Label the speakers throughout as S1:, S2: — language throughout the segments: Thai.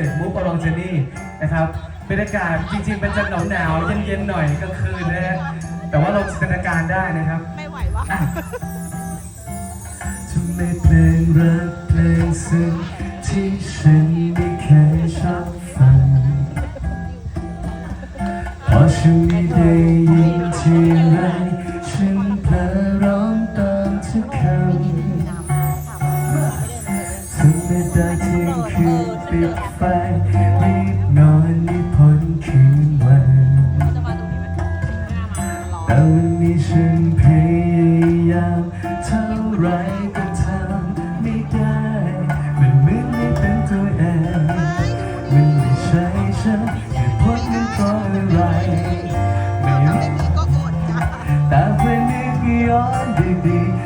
S1: สิร์ตมูฟอรองเจนี่นะครับบรรยากาศจริงๆเป็นจะหนาวหนาวๆเย็นๆหน่อยกลางคืนนะฮะแต่ว่าเราจินตนาการได้นะครับ
S2: ไม่ไหววะ
S1: อะทำไมเพลงรักเพลงซึ้งที่ฉันไม่เคยชอบฟังพอฉันไม่ได้ยินทีไรฉันเพลอ ไฟรีบนอนนิพนคืนวันแต่วันนี้ฉันพยายามเท่าไรก็ทำไม่ได้ มันเหมือนไม่เป็นตัวเองมันไม่ใช่ฉันเหตุผลนั้นเพราะอะไรไม่รู้
S2: ก็อด
S1: แต่เพื่อนนึกย้อนดีๆ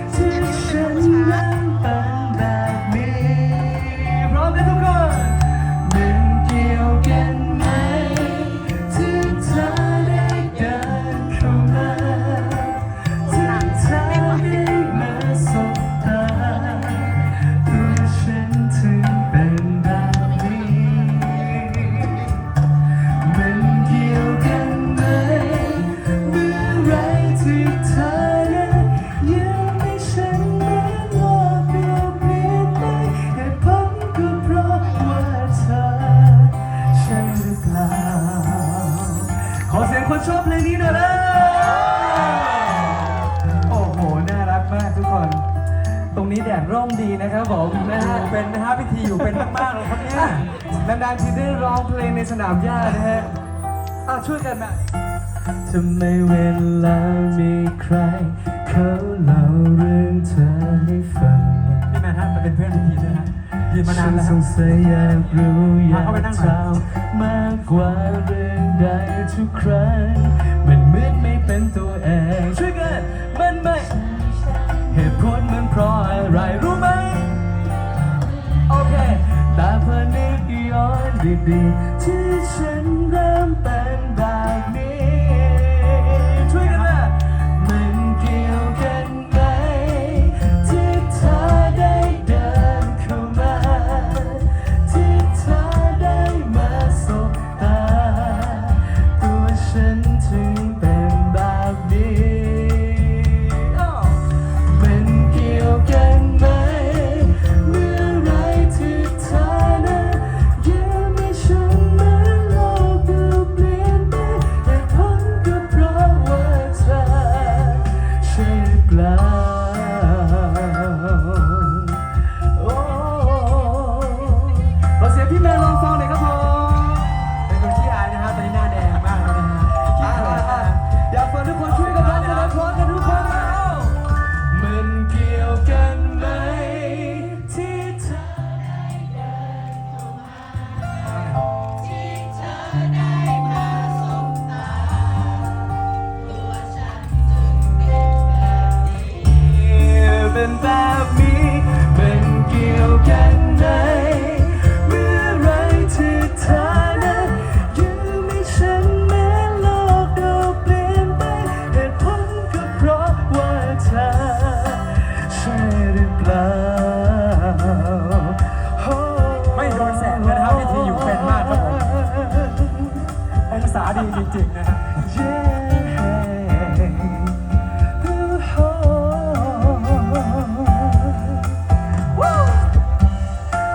S1: มดีนะครับผมนะฮะ
S3: เป็นนะฮะพิธีอยู่เป็นมากๆเลยครับเนี่ย
S1: นานๆทีได้ร้องเพลงในสนามหญ้านะฮะ
S3: อะช่วยกันนะ
S1: ทำไมเวลามีใคร เขาเล่าเรื่องเธอให้ฟัง
S3: พี่แมนฮะมันเป็นเพื่อนพิธีด้วยฮะยืนมานานแล้ว
S1: ฉั
S3: ฮะ
S1: สงสัยอยากรู้อยาก
S3: เข้าไปนั่งหน่อย
S1: ถามมากกว่าเรื่องใดทุกครั้งมันเหมือนไม่เป็นตัวเองช่วยกันมันไม่เหตุผลมัน เพราะอะไรรู้ไหมโอเคแต่พอนึกย้อนดีๆที่ฉันเริ่มเป็นแบบนี้าดี
S3: จริงๆนะฮะ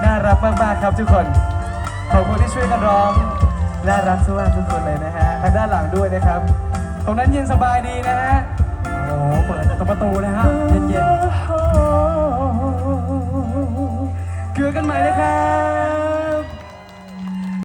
S1: น่ารักมากๆครับทุกคน ขอบคุณที่ช่วยกันร้อง น่ารักมากทุกคนเลยนะฮะ ทางด้านหลังด้วยนะครับ ตรงนั้นเย็นสบายดีนะฮะ
S3: โอ้โหเปิดประตูเลยฮะ